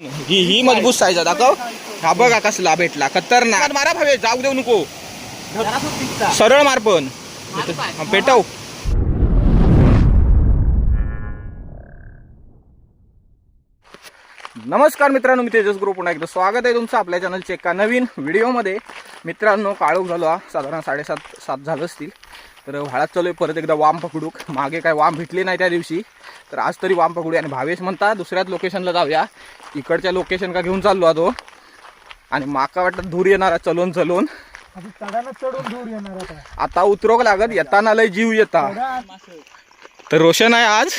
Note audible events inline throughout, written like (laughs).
ही ही मजबूत साईज आहे दाखव. हा बघा कसला भेटला. खतरनाक. मारा भावे जाऊ देऊ नको. सरळ मार पण. पेटव. नमस्कार मित्रांनो मी तेजस ग्रुप. पुन्हा एकदा स्वागत आहे तुमचं आपल्या चॅनलच्या एका नवीन व्हिडिओमध्ये मित्रांनो काळोख झालो हा. साधारण साडेसात सात झालं असतील. तर व्हाळात चालू आहे परत एकदा वाम पकडूक. मागे काय वाम भेटली नाही त्या दिवशी. तर आज तरी वाम पकडूया. आणि भावेश म्हणता दुसऱ्याच लोकेशनला जाऊया. इकडच्या लोकेशन का घेऊन चाललो तो आणि माका वाटत धूर येणारा चलून चलून. चढानं चढून दूर येणार आता. उतरोक लागत येताना लय जीव येता. तर रोशन आहे आज.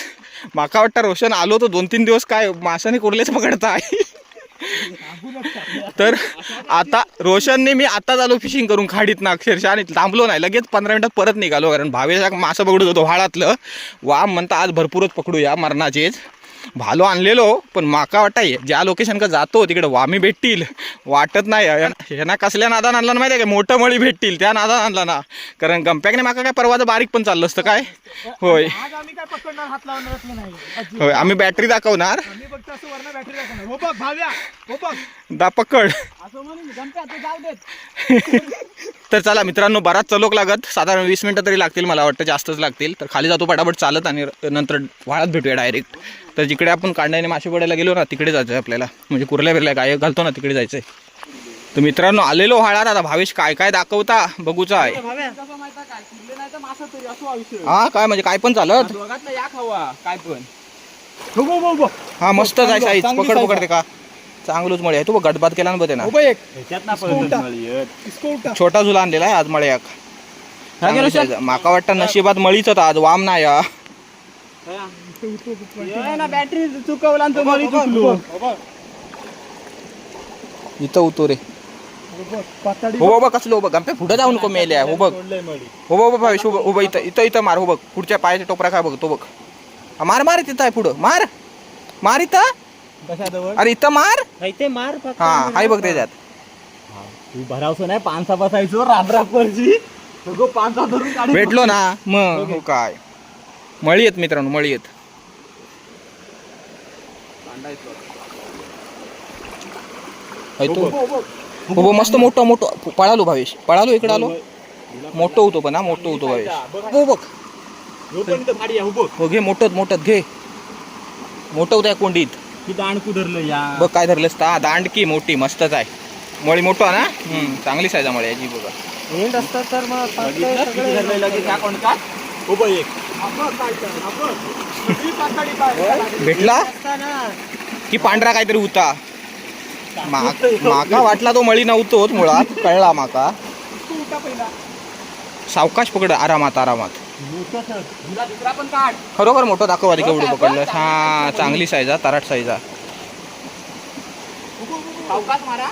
माका वाटतं रोशन आलो तर दोन तीन दिवस काय माशाने कुर्लेच पकडताय. (laughs) तर आता रोशनने मी आताच आलो फिशिंग करून खाडीत ना अक्षरशः आणि थांबलो नाही. लगेच पंधरा मिनिटात परत निघालो कारण भावेशा मासं पकडत होतो व्हाळातलं वा म्हणता आज भरपूरच पकडूया मरणाचेच. भालो आणलेलो पण माका वाटाय ज्या लोकेशन का जातो तिकडे वामी भेटतील. वाटत नाही. ह्यांना कसल्या नादान आणला ना माहिती आहे का? मोठं मळी भेटतील. त्या नादान आणला ना. कारण गंप्याकने माका काय परवाचं बारीक पण चाललं असतं काय? होय. होय आम्ही बॅटरी दाखवणार. हो हो दा पकड. (laughs) तर चला मित्रांनो बराच चलोक लागत. साधारण वीस मिनटं तरी लागतील मला वाटतं जास्तच लागतील. तर खाली जातो पटापट चालत आणि नंतर वाळात भेटूया डायरेक्ट तर जिकडे आपण कांड्याने मासे पडायला गेलो ना तिकडे जायचं आहे आपल्याला. म्हणजे कुर्ल्या बिरल्या काय घालतो ना तिकडे जायचंय. तर मित्रांनो आलेलो व्हाळात आता भावेश काय काय दाखवता बघूचा आहे हा काय म्हणजे काय पण चालत. काय पण हो बघ हो बघ हा मस्त जाय साईज. पकड पकडते का? चांगलंच मळे आहे. तू बघ गटबाद केला ना बघ ना हो एक. ह्याच्यात ना इसको इसको छोटा झुला आणलेला आहे आज मळ्याक चांगली size आहे. माका वाटतं नशिबात मळीच होता आज वाम नाही हा. ना बॅटरी चुकवला आणि तो मळी चुकलो इथं उतो रे. पाताडी हो बाबा कसलो बघ गंपे पुढे जाऊ नको मेल्या हो बघ. सोडलंय मळी. हो बाबा भावेश हो हो बघ इथं इथं इथं मार हो बघ. पुढच्या पायाच्या टोपरा काय बघ तो बघ. हा, मार मार तिथं आहे पुढं. मार. मार इथं. कशाजवळ? अरे इथं मार. ते मार फक्त. हा हाय बघ त्याच्यात तू भरावसो नाही पानसा बसायचो राबरा परची गो पानसा धरून भेटलो ना. मग हो काय. मळी येत मित्रांनो मळी येत. हो हो, मस्त मोठं मोठं. पळालो भावेश. पळालो इकडे आलो. मोठं होतो पण हा मोठं होतो भावेश. हो बघ ह्यो पण इथं भाडी आहे, हो बघ. हो घे मोठं मोठं घे. मोठं होतं या कोंडीत. ही या. बघ काय धरलंस ता दांडकी मोठी मस्तच आहे. मळी मोठं आहे ना? हम्म, चांगली साईज आहे मळी याची बघा. एंड असतात तर मग बघितलं? किती धरलंय लगेच? ह्या कोणतात? बघ एक. भेटला? की पांढरा काहीतरी होता. मा- माका वाटला तो मळी नव्हतोच मुळात. कळला माका. सावकाश पकड आरामात आरामात. तुला दुसरा पण काढ. खरोखर मोठं दाखव आधी केवढं पकडलं हा चांगली साईज आहे ताराट साईज आहे. सावकाश मारा.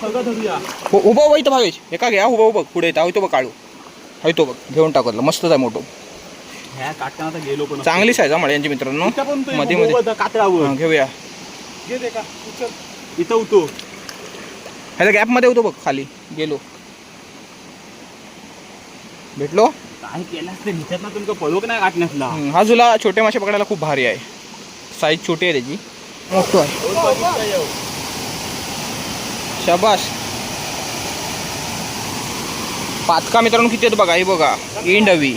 सगळं धरूया. हो उभं उभं इथं भावेश एका घ्या उभं उभं पुढे येतं तो बघ काढू. हाय तो बघ. घेऊन टाकतलं मस्तच आहे मोठं. ह्या काटकाना तर गेलो पण चांगली साईज आहे मळ्यांची मित्रांनो. मध्ये मध्ये. हा, घेऊया. इथं होतो ह्याच्या गॅपमध्ये होतो बघ खाली. गेलो. भेटलो? काय केलं ते ह्याच्यात ना तुमचं पळोक नाही हम्म, हा झुला छोटे मासे पकडायला खूप भारी आहे. साईज छोटी आहे त्याची. मोठं आहे शाबास. पाचका मित्रांनो किती आहेत बघा हे बघा. इंड हवी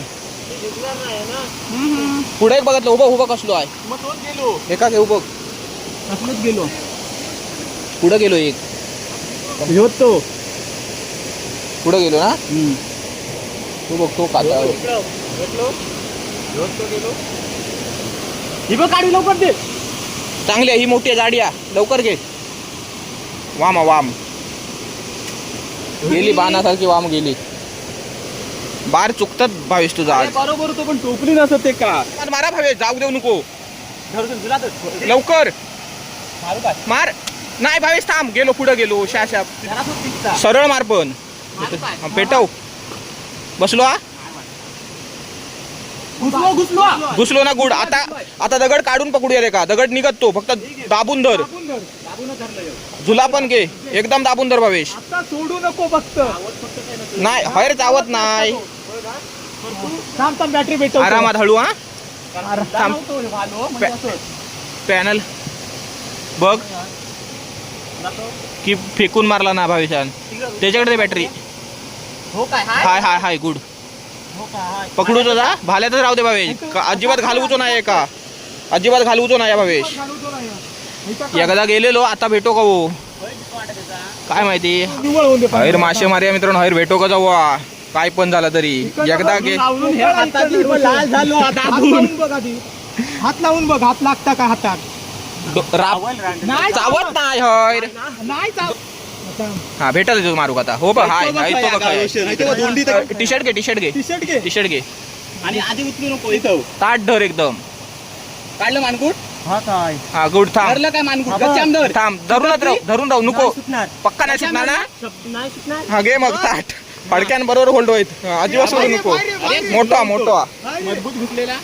पुढे एक बघितलं उभं उभं कसलो आहे. मग तोच गेलो. एका घेऊ बघ कसलंच गेलो. पुढं गेलो एक. ह्यो तो. पुढं गेलो ना? तू बघ तो काता ही बघ काढी लवकर दे. चांगली आहे ही मोठी आहे जाडी आहे. लवकर घे. वाम वाम. गेली बाणासारखी वाम गेली. बार चुकतात भावेश तुझा आज. बरोबर होतो पण टोपली नसत ते का? मारा भावेश जाऊ देऊ नको. लवकर. मारू नाही भावेश थांब. गेलो पुढं गेलो. शा शा. जरा तो पिकता. सरळ मार पण. पेटव. बसलो हा? घुसलो घुसलो. घुसलो ना गुड. आता आता दगड काढून पकडूया रे का दगड निघत तो. फक्त दाबून धर. झुला पण घे. एकदम दाबून धर भावेश आता सोडू नको फक्त. नाही हयर चावत नाही. थांब थांब बॅटरी भेटव आरामात हळू हा? थांब. म्हणजे. पॅनल. बघ. की फेकून मारला ना भावेशान. त्याच्याकडे बॅटरी हो काय हाय? हाय हाय हाय गुड. हो काय हाय? पकडू तो जा भाल्यातच राहू दे भावेश. का- अजिबात घालवूचो नाही का अजिबात घालवूचो नाही भावेश. एकदा गेलेलो आता भेटो का हो? काय माहिती? हैर मासे मार्या मित्रांनो हैर भेटो का जाऊ आ? काय पण झालं तरी. एकदा गे हे लाल झालो आता हात लावून बघ हात लावून बघ हात लागता का हातात? डो- राप नाही चावत नाही हैर नाही चाव आता. हा भेटल तुझं मारू आता. हो बघ हाय हाय तो बघ टी शर्ट घे टी शर्ट घे टी शर्ट घे टी शर्ट घे. आणि आधी उचलू नको इथं. ताट धर एकदम. काढलं मानकुट? हा काय? हा गुड थांब. धरलं काय मानकुट? बाबा. गच्च्याम धर. थांब धरूनच राहू धरून राहू नको. सुटणार. पक्का नाही सुटणार ना? नाही सुटणार. हा घे मग ताट. फडक्यान बरोबर होल्ड होईत अजिबात सोडू नको. मोठा मोठा. मजबूत घुसलेला?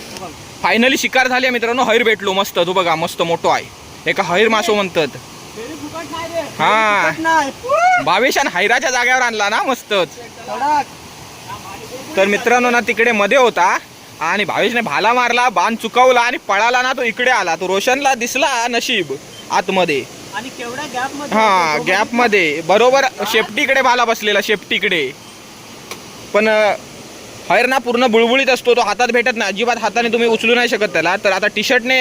फायनली शिकार झाली मित्रांनो हैर भेटलो मस्त. तू बघा मस्त मोठो आहे. एका हैर मासो म्हणतात. हा. भावेशान हैराच्या जागेवर आणला ना मस्तच. तर मित्रांनो ना तिकडे मध्ये होता आणि भावेशने भाला मारला बाण चुकवला आणि पळाला ना तो इकडे आला. तो रोशनला दिसला नशीब आतमध्ये. आणि हा गॅपमध्ये. बरोबर शेपटीकडे भाला बसलेला शेपटीकडे. पण हैर ना पूर्ण बुळबुळीत असतो तो हातात भेटत नाही. अजिबात हाताने तुम्ही उचलू नाही शकत त्याला. तर आता टी शर्टने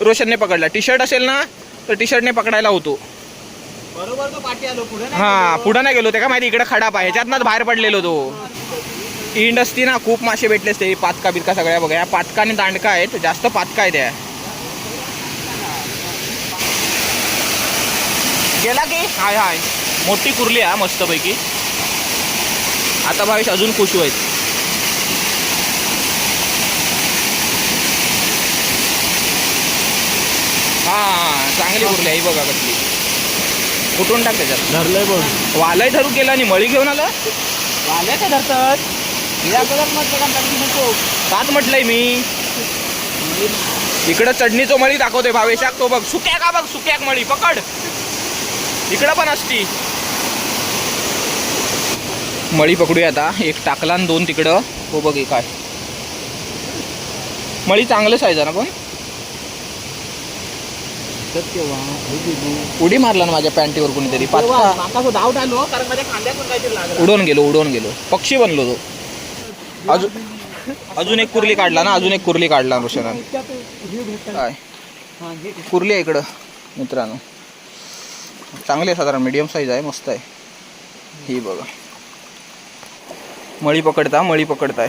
रोशनने पकडला. टी शर्ट असेल ना तर टी शर्टने पकडायला होतो. हा. पुढं नाही गेलो ते का माहिती? इकडे खडाप आहे ह्याच्यातनंच बाहेर पडलेलो तो. इंड असती ना खूप मासे भेटले असते पातका बितका सगळ्या बघा. या पातका आणि दांडका आहेत जास्त पातका आहेत या. गेला की? हाय हाय. मोठी कुर्ली आहे मस्तपैकी. आता भावेश अजून खुश आहेत हा चांगली कुर्ली आहे बघा कसली. कुठून टाक त्याच्यात. धरलंय बघ. वालय धरू गेला आणि मळी घेऊन आलं? आल्या का धरतात या बघत म्हटलं का टाकू नको? कात म्हटलंय मी. इकडं चढणीचो मळी दाखवते भावेशाक. तो बघ सुक्या का बघ सुक्याक मळी? पकड. इकडं पण असती. मळी पकडूया आता. एक टाकला आणि दोन तिकडं. हो बघ हे काय मळी चांगलं साईज ना पण? उडी मारला ना माझ्या पॅन्टीवर कोणीतरी? पाचका माका तो डाऊट आलो कारण माझ्या खांद्यातून काहीतरी लागलं? उडून गेलो उडून गेलो. पक्षी बनलो तो. अजून अजून एक कुर्ली काढला ना अजून एक कुर्ली काढला रोशनान काय? कुर्ली आहे इकडं मित्रांनो. चांगली आहे साधारण मीडियम साईज आहे मस्त आहे. ही बघा. मळी पकडता मळी पकडताय.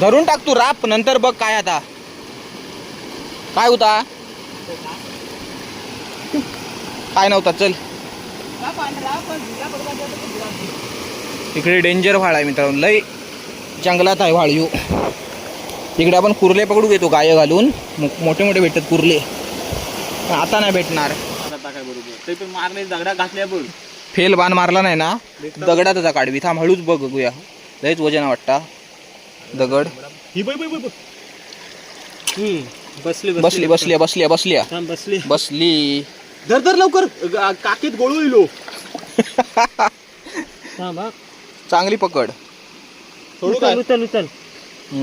धरून टाक तू राप. नंतर बघ काय आता. काय होता? काय नव्हता? चल. इकडे डेंजर व्हाळ आहे मित्रांनो. लय जंगलात आहे व्हाळीव इकडे आपण कुर्ले पकडू घेतो गाय घालून. मोठे मोठे भेटतात कुर्ले. पण आता नाही भेटणार. आता काय दगडा फेल बाण मारला नाही ना? दगडातच काढवी. थांब हळूच बघ बघूया. लयच वजन वाटता. दगड. ही बघ बघ बघ बसली बसली. बसली बसली बसली बसली. बसली. धर धर लवकर. ग- काकीत गोळू इलो. (laughs) चांगली पकड. सोडू काय? उचल उचल.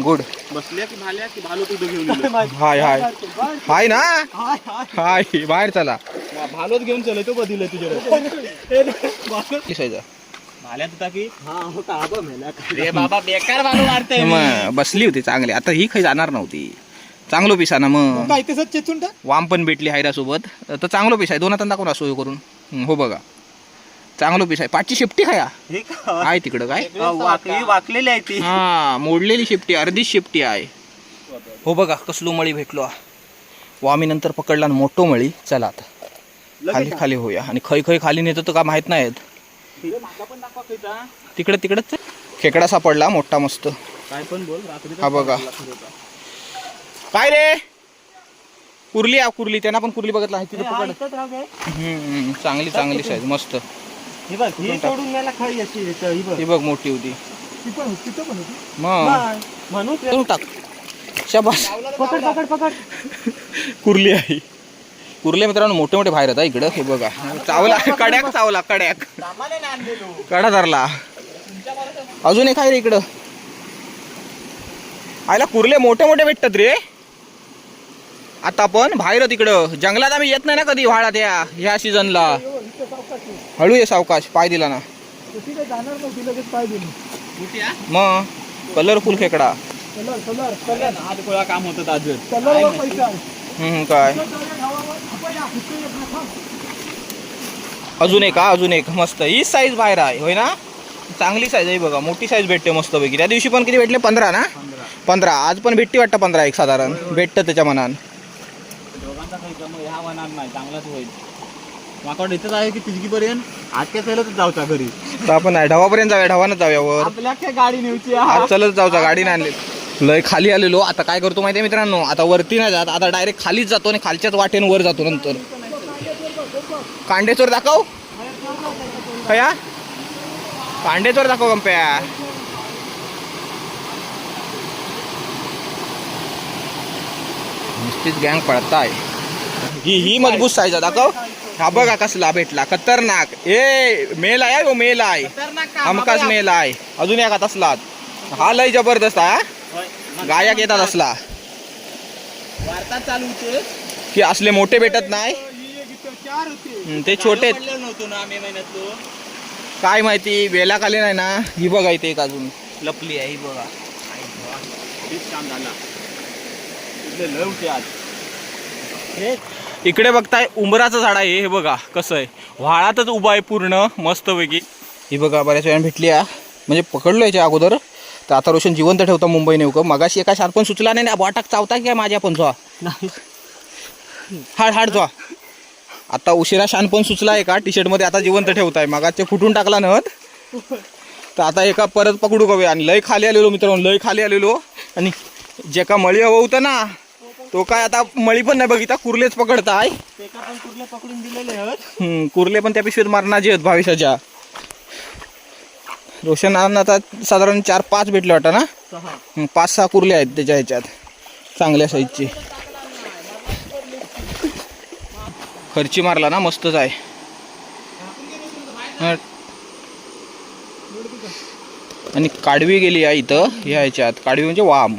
गुड. बसल्या की भाल्या की भालो तुझं घेऊन (laughs) इलो. हाय हाय. हाय ना? हाय बाहेर चला. भालोच घेऊन चल तो दिलं तुझ्याकडे. रे बाबा बेकार मारते मग बसली होती चांगली. आता ही काही जाणार नव्हती. चांगलो पिसा ना मग. काय तसंच चेचून टाक. वाम पण भेटली हायरा सोबत तर चांगलो पिसा आहे. दोन हातांना दाखवून असो हे करून? हं, हो बघा. चांगलो पिसा आहे. पाचची शेपटी खाया. हे का? आहे तिकडं काय? वाकली वाकलेली आहे ती. हा मोडलेली शेपटी अर्धीच शेपटी आहे. हो बघा कसलो मळी भेटलो व आम्ही नंतर पकडला ना मोठो मळी. चला आता. खाली खाली होऊया. आणि खै खै खाली नेतो तर का माहीत नाहीत. तिकडे तिकडच खेकडा सापडला मोठा मस्त. काय पण बोल रात्री हा बघा. काय रे? कुर्ली आहे कुर्ली. त्यांना पण कुर्ली बघितला आहे तिथे पकड. हम्म, चांगली चांगली साईज मस्त. ही बघ ही सोडून मला खाई अशी इथं, ही बघ. ती बघ मोठी होती. ती पण होती, तिथं पण होती. मग. म्हणून ते- करून टाक. शबास. पकड पकड पकड. कुर्ली आहे. कुर्ले मित्रांनो मोठे मोठे बाहेर आहेत इकडं. हे बघा. चावला कड्याक चावला कड्याक. कडा धरला. अजून एक आहे रे इकडं. आयला कुर्ले मोठे मोठे भेटतात रे. आता आपण बाहेर तिकडं जंगलात आम्ही येत नाही ना कधी व्हाळात या ह्या सीझनला हळू ये सावकाश पाय दिला ना. तशी काही जाणार नव्हती लगेच पाय दिली मग कलरफुल खेकडा कलर कलर कलर हात गोळा काम होतं काय? अजून एक हा अजून एक. मस्त. ही साईज बाहेर आहे होय ना? चांगली साईज आहे बघा. मोठी साईज भेटते मस्त पैकी त्या दिवशी पण किती भेटले? पंधरा ना? पंधरा. आज पण भेटती वाटतं पंधरा एक साधारण. भेटतं त्याच्या मनान. आपण नाही ढवापर्यंत जाऊया. ढवानच जाऊया वर. आपल्या गाडी नेऊची आज चलत जाऊचा. गाडी नाही आणली. लय खाली आलेलो. आता काय करतो माहिती आहे मित्रांनो? आता वरती नाही जात. आता डायरेक्ट खालीच जातो आणि खालच्याच वाटेन वर जातो नंतर. कांडेचोर दाखव. कया? कांडेचोर दाखव कंप्या नुसतीच गँग पडताय ही ही मजबूत साईज आहे. दाखव. हा बघा कसला भेटला. खतरनाक. ए मेल आहे हो मेल आहे. हमकाच मेल आहे. अजून एका तसलाच हा लय जबरदस्त हा. गायक येतात असला. वार्ता चालू होते. की असले मोठे भेटत नाही. ते छोटे. नव्हतो ना मे काय माहिती वेला खाली नाही ना. ही बघा इथे एक अजून. लपली आहे ही बघा. काम झाला. आज. इकडे बघताय उंबराचं झाड आहे हे बघा कसं आहे. व्हाळातच उभा आहे पूर्ण मस्तपैकी. ही बघा बऱ्याच वेळा भेटली हा म्हणजे पकडलो याच्या अगोदर. तर आता रोशन जिवंत ठेवता मुंबई नेऊ का मगाशी एका शार्पण सुचला नाही ना वाटाक चावता की काय माझ्या पण जो. हाड हाड जो. आता उशिरा शानपण सुचला आहे का टी शर्टमध्ये आता जिवंत ठेवताय. मगाचे फुटून टाकला नव्हत. तर आता एका परत पकडू कवे आणि लय खाली आलेलो मित्रांनो लय खाली आलेलो. आणि जे का मळी हवं होतं ना तो काय आता मळी पण नाही बघिता कुर्लेच पकडताय. ते का पण कुठले पकडून दिलेले कुर्ले पण त्या पिशवीत मारणाचे आहेत भाविशाच्या. रोशन आता साधारण चार पाच भेटले वाटतं ना? पाच सहा कुर्ले आहेत त्याच्या ह्याच्यात चांगल्या साईजची खर्ची मारला ना मस्तच आहे. आणि काडवी गेली आहे इथं ह्या ह्याच्यात. काडवी म्हणजे वाम.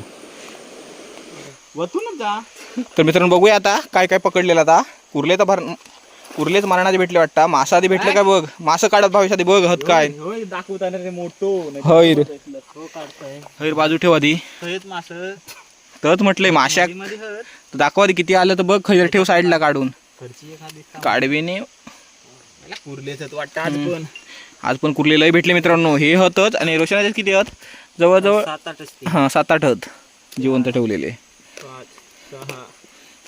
वतूनच जा. तर मित्रांनो बघूया आता काय काय पकडलेलं आता. कुर्ले तर भर कुर्लेच मारणाचे भेटले वाटतं. मासा आधी भेटले काय? बघ? मासं काढत भावेश आधी बघ हत काय. होय दाखवताना रे मोठो. होय रे. हो हैर बाजू ठेव आधी. मास. म्हटलंय माशा मध्ये हत तर दाखव आधी किती आलं तर बघ खैर ठेव साईडला काढून. वाटतं आज पण. आज पण कुर्ले लय भेटले मित्रांनो. हे हतच आणि रोशनाचे किती हत? जवळजवळ हां सात आठ हत. जिवंत ठेवलेले. सहा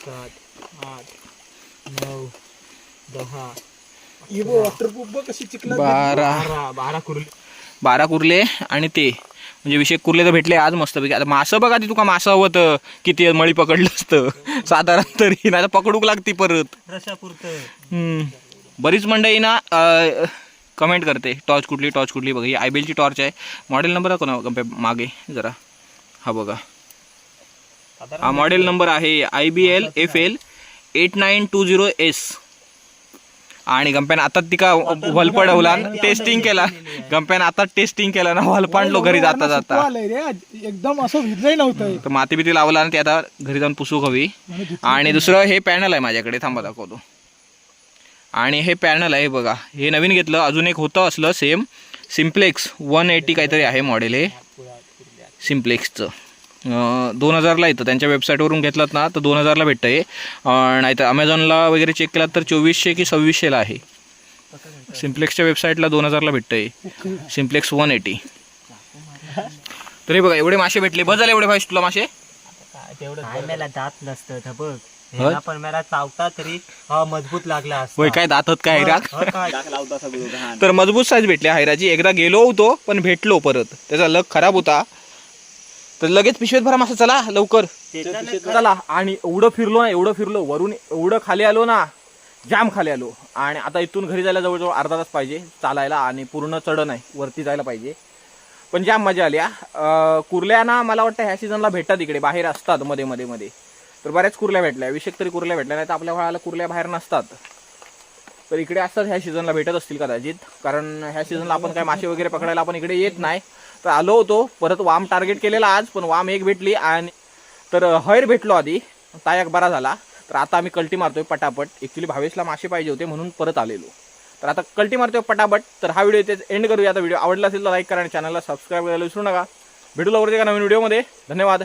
सात आठ नऊ दहा इवो वॉटरप्रूफ बघ कशी चिकला बारा. बारा बारा कुरले. बारा कुर्ले आणि ते. म्हणजे विषय कुर्ले तर भेटले आज मस्तपैकी. आता मासं बघा ती तुका मासं हवं तर. किती मळी पकडलं असतं. (laughs) साधारण तरी. नाही पकडूक लागती परत. रशापुरत. बरीच मंडळी ना कमेंट करते. टॉर्च कुठली टॉर्च कुठली बघा. ही आय बी एलची टॉर्च आहे मॉडेल नंबर आहे कोणा मागे जरा. हा बघा. हा मॉडेल नंबर आहे. I B L F L eight nine two zero S आणि गंप्यान आता तिका वलपडवला टेस्टिंग केला. गंप्यान आता टेस्टिंग केला ना वलपांडलो घरी जाता जाता. एकदम असं नव्हतं. तर माती बिती लावला आणि ते आता घरी जाऊन पुसूक हवी आणि दुसरं हे पॅनल आहे माझ्याकडे थांबा दाखवतो. आणि हे पॅनल आहे बघा हे नवीन घेतलं अजून एक होतं असलं सेम सिम्प्लेक्स वन एटी काहीतरी आहे मॉडेल हे. सिम्प्लेक्सचं दोन हजारला येतं. त्यांच्या वेबसाईटवरून घेतलात ना तर दोन हजारला भेटतं हे अं, नाहीतर अमेझॉनला वगैरे चेक केलात तर चोवीसशे की सव्वीसशेला आहे. सिम्प्लेक्सच्या वेबसाईटला दोन हजारला भेटतं हे सिम्प्लेक्स वन एटी तर हे बघा एवढे मासे भेटले. बस झाले एवढे भाई तुला मासे? मला जात नसतं था बघ. होय? ह्याला पण मला चावता तरी हा मजबूत लागला असता. होय काय दातात काय हा, घाण. (laughs) तर मजबूत साईज भेटली हैराची एकदा गेलो होतो पण भेटलो परत. त्याचा लक खराब होता. तर लगेच पिशवेत भरा मासा चला लवकर. चला आणि एवढं फिरलो ना एवढं फिरलो वरून एवढं खाली आलो ना जाम खाली आलो. आणि आता इथून घरी जायला जवळजवळ अर्धा तास पाहिजे चालायला आणि पूर्ण चढ नाही वरती जायला पाहिजे. पण जाम मजा आली कुर्ल्या ना मला वाटतं ह्या सीझनला भेटतात इकडे बाहेर असतात मध्ये मध्ये मध्ये. तर बऱ्याच कुर्ल्या भेटल्या विषयक तरी कुर्ल्या भेटल्या नाही तर आपल्या भावाला कुर्ल्या बाहेर नसतात. तर इकडे असतात ह्या सीझनला भेटत असतील कदाचित. कारण ह्या सीझनला आपण काय मासे वगैरे पकडायला आपण इकडे येत नाही. तर आलो होतो. परत वाम टार्गेट केलेला आज पण वाम एक भेटली आणि तर हैर भेटलो आधी. तायाक बरा झाला. तर आता आम्ही कल्टी मारतोय पटापट. ॲक्च्युली भावेशला मासे पाहिजे होते म्हणून परत आलेलो. तर आता कल्टी मारतोय पटापट. तर हा व्हिडिओ इथेच एंड करूया. आता व्हिडिओ आवडला असेल तर लाईक करा आणि चॅनलला सबस्क्राईब करायला विसरू नका. भेटू लवकर एका नवीन व्हिडिओमध्ये धन्यवाद.